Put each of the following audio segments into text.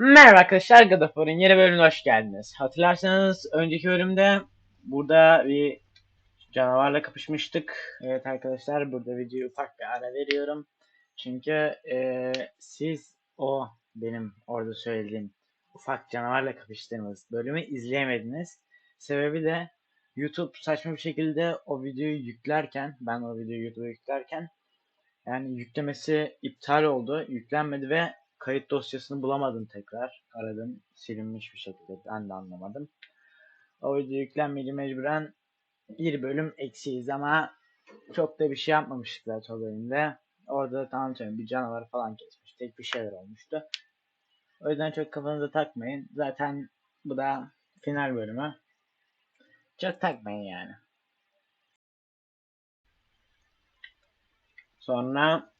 Merhaba arkadaşlar, War'ın yeni bölümüne hoş geldiniz. Hatırlarsanız önceki bölümde burada bir canavarla kapışmıştık. Evet arkadaşlar burada videoyu ufak bir ara veriyorum. Çünkü eee, siz o benim orada söylediğim ufak canavarla kapıştığımız bölümü izleyemediniz. Sebebi de YouTube saçma bir şekilde o videoyu yüklerken, ben o videoyu YouTube'a yüklerken yani yüklemesi iptal oldu, yüklenmedi ve kayıt dosyasını bulamadım tekrar. Aradım, silinmiş bir şekilde. Ben de anlamadım. O video yüklenmeyince mecburen bir bölüm eksiyiz ama çok da bir şey yapmamıştık zaten o bölümde. Orada da tanıtıyorum bir canavar falan kesmiş. Tek bir şeyler olmuştu. O yüzden çok kafanıza takmayın. Zaten bu da final bölümü. Çok takmayın yani. Sonra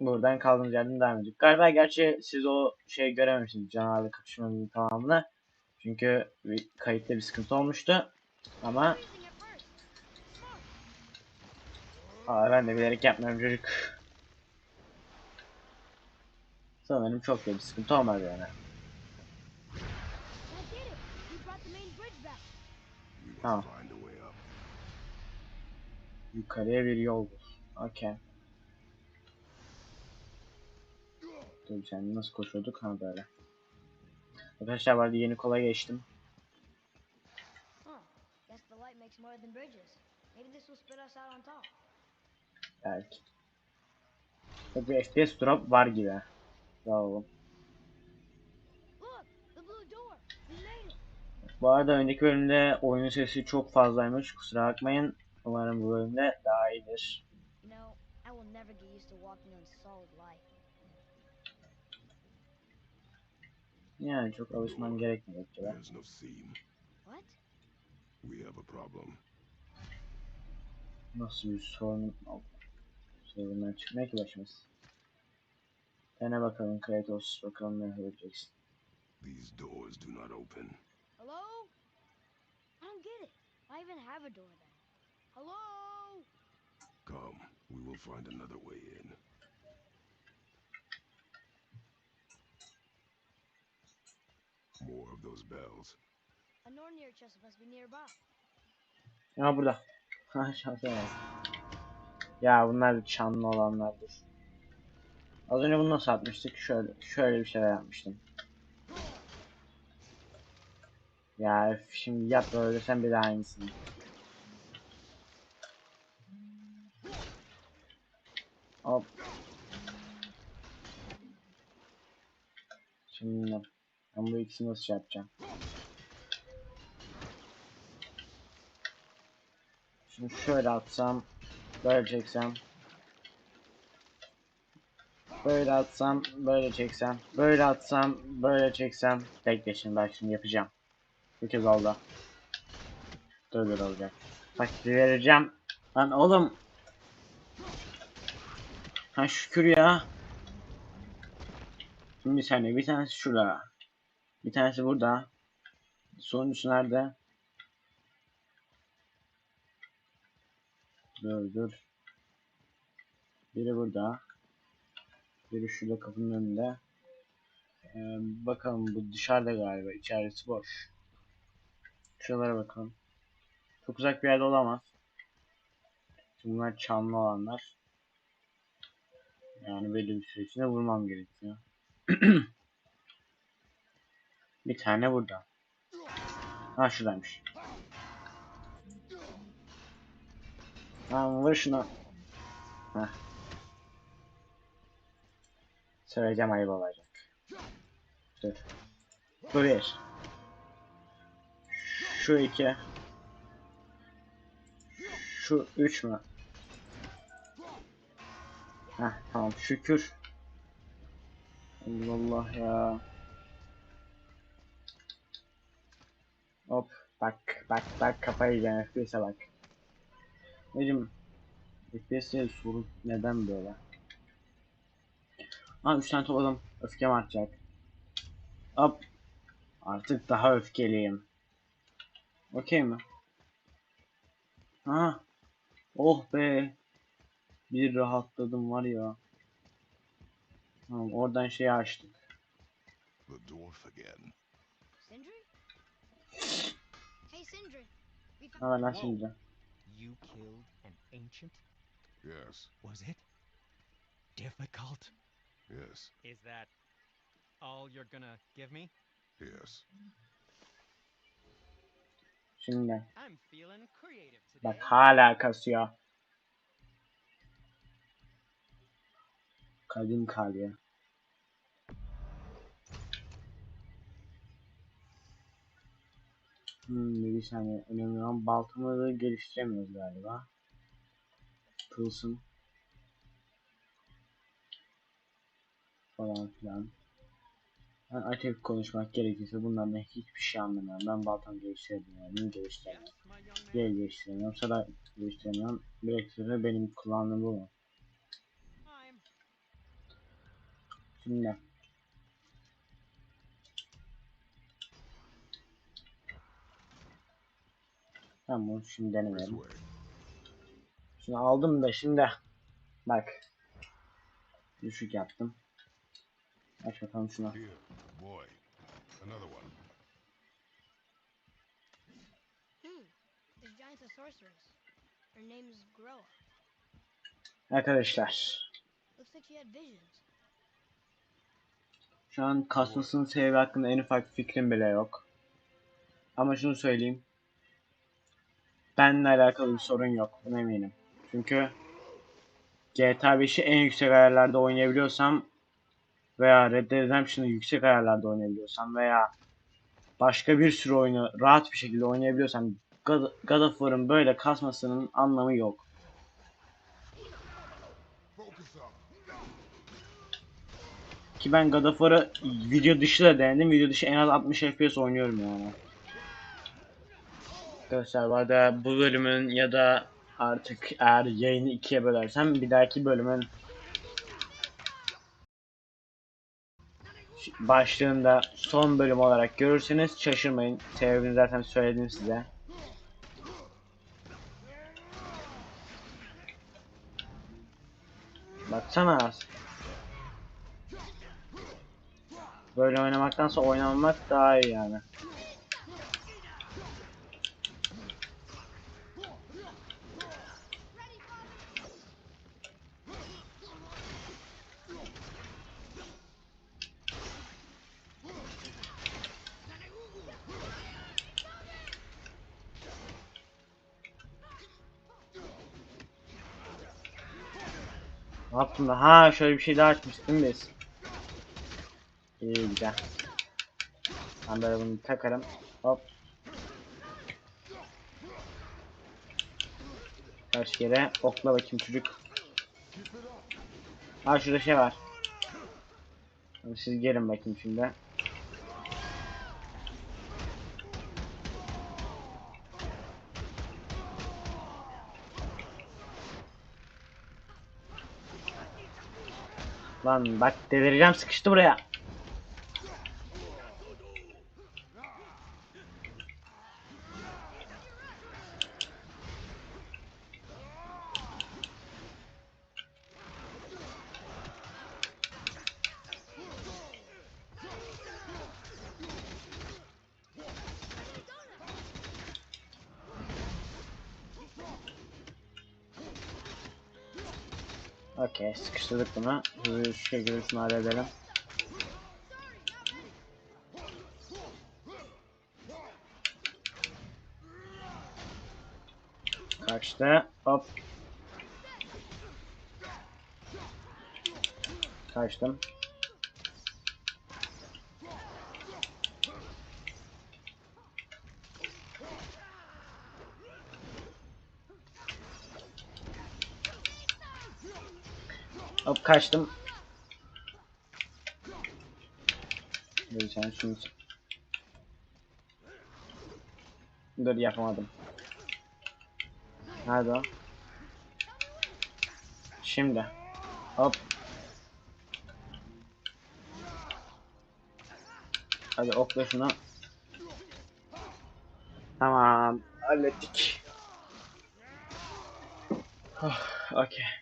buradan kaldığımız yerden devam ediyoruz. Galiba gerçi siz o şeyi görememişsiniz canavarla kapışmanın tamamını. Çünkü bir, kayıtta bir sıkıntı olmuştu. Ama Aa, ben de bilerek yapmıyorum çocuk. Sanırım çok da bir sıkıntı olmadı yani. Tamam. Yukarıya bir yol bul. Okey. Dur sen nasıl koşuyorduk ha böyle. Arkadaşlar vardı yeni kola geçtim. Belki. Çok bir FPS drop var gibi. Bravo. Bu arada önceki bölümde oyunun sesi çok fazlaymış. Kusura bakmayın. Umarım bu bölümde daha iyidir. You know, Yani çok alışman gerekmeyecek gibi. There's no seam. What? We have a problem. Nasıl bir sorun oldu? Sorundan çıkmaya ki başımız. Dene bakalım Kratos. Bakalım ne yapabileceksin. These doors do not open. Hello? I don't get it. I even have a door then. Hello? Come, we will find another way in. More of those bells. A Nornir chest must be nearby. Ya burada. Ha şansa bak. Ya bunlar çanlı olanlardır. Az önce bunu nasıl atmıştık? Şöyle şöyle bir şeyler yapmıştım. Ya şimdi yap böyle sen bir daha aynısını. Hop. Şimdi ben bu ikisini nasıl şey yapacağım? Şimdi şöyle atsam, böyle çeksem. Böyle atsam, böyle çeksem. Böyle atsam, böyle çeksem. Bekle şimdi bak şimdi yapacağım. Bir kez oldu. Dur olacak. Bak vereceğim. Lan oğlum. Ha şükür ya. Şimdi bir saniye bir tanesi şurada. Bir tanesi burada. Sonuncusu nerede? Dur dur. Biri burada. Biri şurada kapının önünde. Ee, bakalım bu dışarıda galiba. İçerisi boş. Şuralara bakalım. Çok uzak bir yerde olamaz. Bunlar çanlı olanlar. Yani belli bir süre içinde vurmam gerekiyor. bir tane burada. Ha şuradaymış. Tamam vur şunu. Heh. Söyleyeceğim ayıp olacak. Dur. Bu bir. Şu iki. Şu üç mü? Heh tamam şükür. Allah Allah ya. Hop bak bak bak kafayı yiyeceğim FPS'e bak. Necim FPS'e sorun neden böyle? Ha 3 tane topladım. Öfkem artacak. Hop. Artık daha öfkeliyim. Okey mi? Ha. Oh be. Bir rahatladım var ya. Tamam oradan şeyi açtık. The dwarf again. Sindri? Hey, Sindri. We found. Ne var lan Whoa. şimdi? You killed an ancient? Yes, Was it difficult? yes, Is that all you're gonna give me? yes. Şimdi. I'm feeling creative today. Bak hala kasıyor. Kadim kalıyor. Hmm, bir saniye. Önemli olan baltamızı geliştiremiyoruz galiba. Tılsım. Falan filan. Ben açık konuşmak gerekirse bundan da hiçbir şey anlamıyorum. Ben baltamı geliştiremiyorum. Geliştiremiyorum? Diye geliştiremiyorum. Sada geliştiremiyorum. Bir ekstra benim kullandığım bu mu? I'm Şimdi. Ben bunu şimdi denemeyelim. Şunu aldım da şimdi. Bak. Düşük yaptım. Aç bakalım one. Hmm. Arkadaşlar. Şu an kasmasının sebebi hakkında en ufak fikrim bile yok. Ama şunu söyleyeyim. Benimle alakalı bir sorun yok. Buna eminim. Çünkü GTA 5'i en yüksek ayarlarda oynayabiliyorsam veya Red Dead Redemption'ı yüksek ayarlarda oynayabiliyorsam veya başka bir sürü oyunu rahat bir şekilde oynayabiliyorsam God, of War'ın böyle kasmasının anlamı yok. Ki ben God of War'ı video dışı da denedim. Video dışı en az 60 FPS oynuyorum yani. Arkadaşlar bu arada bu bölümün ya da artık eğer yayını ikiye bölersem bir dahaki bölümün başlığında son bölüm olarak görürseniz şaşırmayın. Sebebini zaten söyledim size. Baksana. Böyle oynamaktansa oynamamak daha iyi yani. Da? Ha şöyle bir şey daha mi biz? İyi güzel. Ben böyle bunu takarım. Hop. Kaç kere okla bakayım çocuk. Ha şurada şey var. Siz gelin bakayım şimdi. Lan bak delireceğim sıkıştı buraya. Sıkıştırdık bunu. Hızlı bir şekilde şunu halledelim. Kaçtı. Hop. Kaçtım. Hop kaçtım. Sen şunu Dur yapamadım. Nerede o? Şimdi. Hop. Hadi okla şunu. Tamam. Hallettik. Oh, Okey.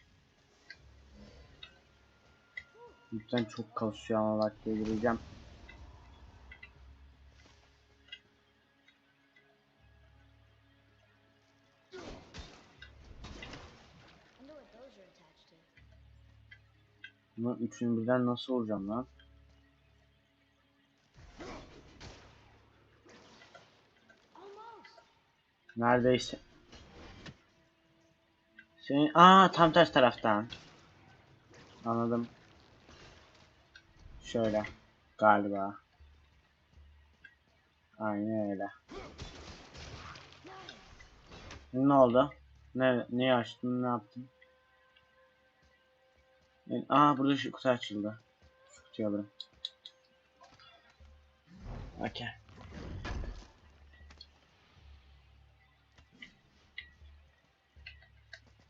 yüzden çok kasıyor ama bak delireceğim. Bunların üçünü birden nasıl vuracağım lan? Neredeyse. Senin aa tam ters taraftan. Anladım. Şöyle galiba. Aynen öyle. Ne oldu? Ne neyi açtın? Ne yaptın? E, Aa burada şu kutu açıldı. Şu kutuyu alırım. Okey.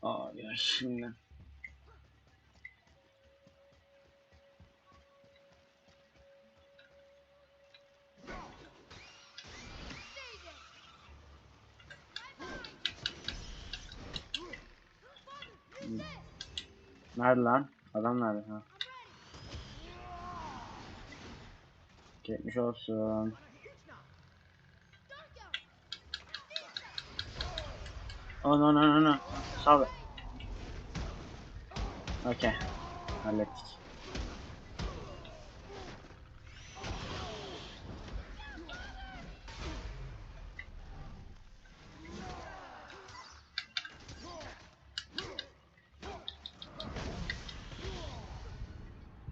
Aa ya şimdi. Nerede lan? Adam nerede? Ha. Geçmiş olsun. Oh no no no no. Sal. Okey. Hallettik.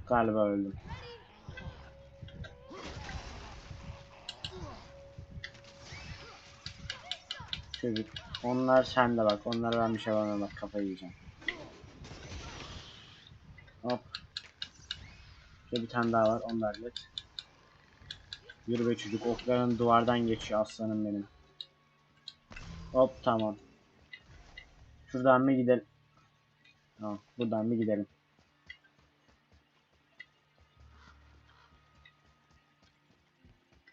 Galiba öldüm. Çocuk. Onlar sende bak. Onlar ben bir şey bana bak. Kafayı yiyeceğim. Hop. Şurada bir tane daha var. Da hallet. Yürü be çocuk. Okların duvardan geçiyor aslanım benim. Hop tamam. Şuradan mı gidelim? Tamam. Buradan mı gidelim?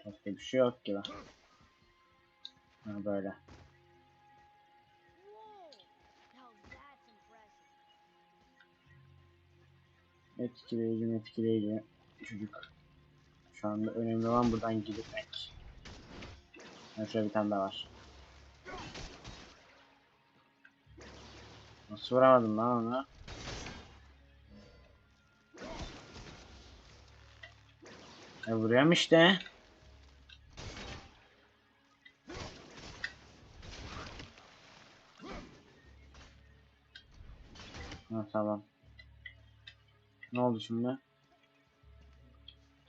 Başka bir şey yok gibi. Ha böyle. Etkileyici etkileyici çocuk. Şu anda önemli olan buradan gitmek. Ha, şöyle bir tane daha var. Nasıl vuramadım lan onu? E vuruyorum işte. Ha tamam. Ne oldu şimdi?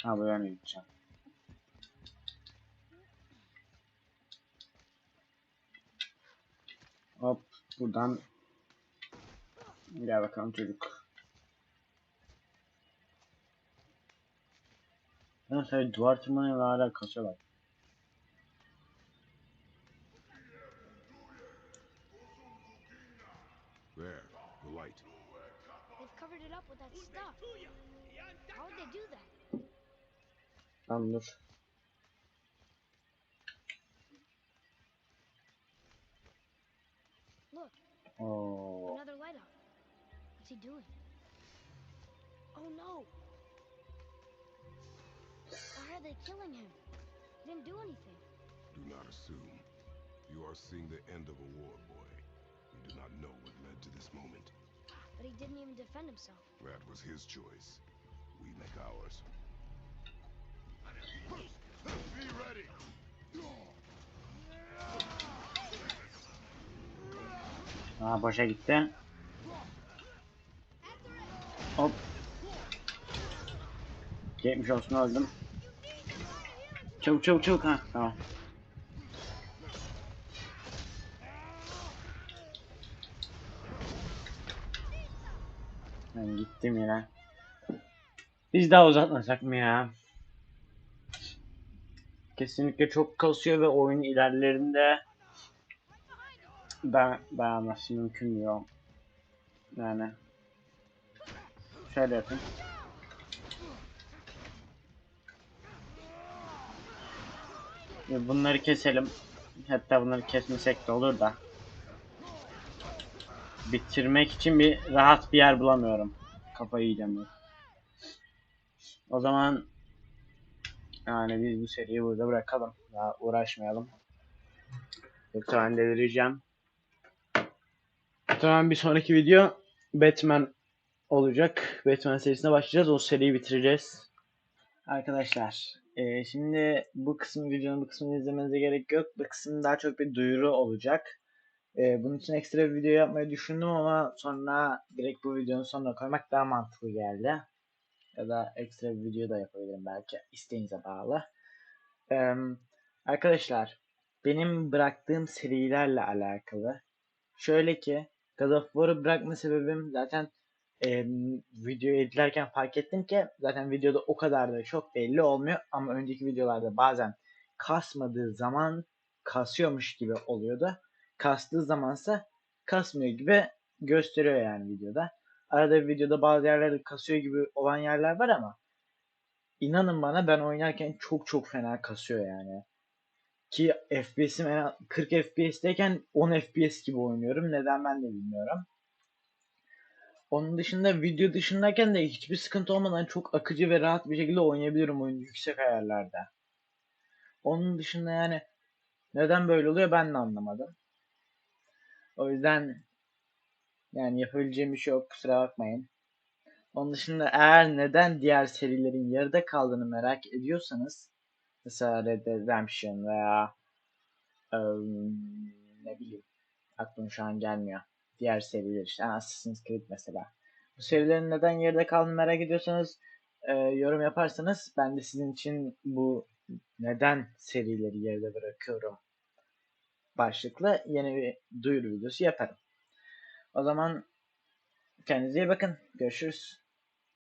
Ha bu yana gideceğim. Hop buradan gel bakalım çocuk. Ben sadece duvar tırmanıyor ve hala kaçıyorlar. There, with that stuff. How would they do that? Tamam dur. Look, Oo. another light up. What's he doing? Oh no! Why are they killing him? He didn't do anything. Do not assume. You are seeing the end of a war, boy. You do not know what led to this moment. But he didn't even defend himself. That was his choice. We make ours. Be ready! Aa boşa gitti. Hop. Geçmiş olsun öldüm. Çabuk çabuk çabuk ha tamam. Gittim yine. Biz daha uzatmasak mı ya? Kesinlikle çok kasıyor ve oyun ilerlerinde ben beğenmesi mümkün diyor. Yani şöyle yapayım. Bunları keselim. Hatta bunları kesmesek de olur da. Bitirmek için bir rahat bir yer bulamıyorum. Kafayı yiyeceğim ben. O zaman yani biz bu seriyi burada bırakalım. Daha uğraşmayalım. Yoksa ben delireceğim. Tamam bir sonraki video Batman olacak. Batman serisine başlayacağız. O seriyi bitireceğiz. Arkadaşlar e, şimdi bu kısım videonun bu kısmını izlemenize gerek yok. Bu kısım daha çok bir duyuru olacak. E, bunun için ekstra bir video yapmayı düşündüm ama sonra direkt bu videonun sonuna koymak daha mantıklı geldi. Ya da ekstra bir video da yapabilirim belki isteğinize bağlı. E, arkadaşlar benim bıraktığım serilerle alakalı şöyle ki God of War'ı bırakma sebebim zaten e, videoyu editlerken fark ettim ki zaten videoda o kadar da çok belli olmuyor ama önceki videolarda bazen kasmadığı zaman kasıyormuş gibi oluyordu. Kastığı zamansa kasmıyor gibi gösteriyor yani videoda. Arada bir videoda bazı yerlerde kasıyor gibi olan yerler var ama inanın bana ben oynarken çok çok fena kasıyor yani. Ki FPS'im en az 40 FPS'teyken 10 FPS gibi oynuyorum. Neden ben de bilmiyorum. Onun dışında video dışındayken de hiçbir sıkıntı olmadan çok akıcı ve rahat bir şekilde oynayabiliyorum oyunu yüksek ayarlarda. Onun dışında yani neden böyle oluyor ben de anlamadım. O yüzden yani yapabileceğim bir şey yok kusura bakmayın. Onun dışında eğer neden diğer serilerin yarıda kaldığını merak ediyorsanız mesela Red Dead Redemption veya ım, ne bileyim aklıma şu an gelmiyor. Diğer seriler işte Assassin's Creed mesela. Bu serilerin neden yarıda kaldığını merak ediyorsanız e, yorum yaparsanız ben de sizin için bu neden serileri yarıda bırakıyorum başlıklı yeni bir duyuru videosu yaparım. O zaman kendinize iyi bakın. Görüşürüz.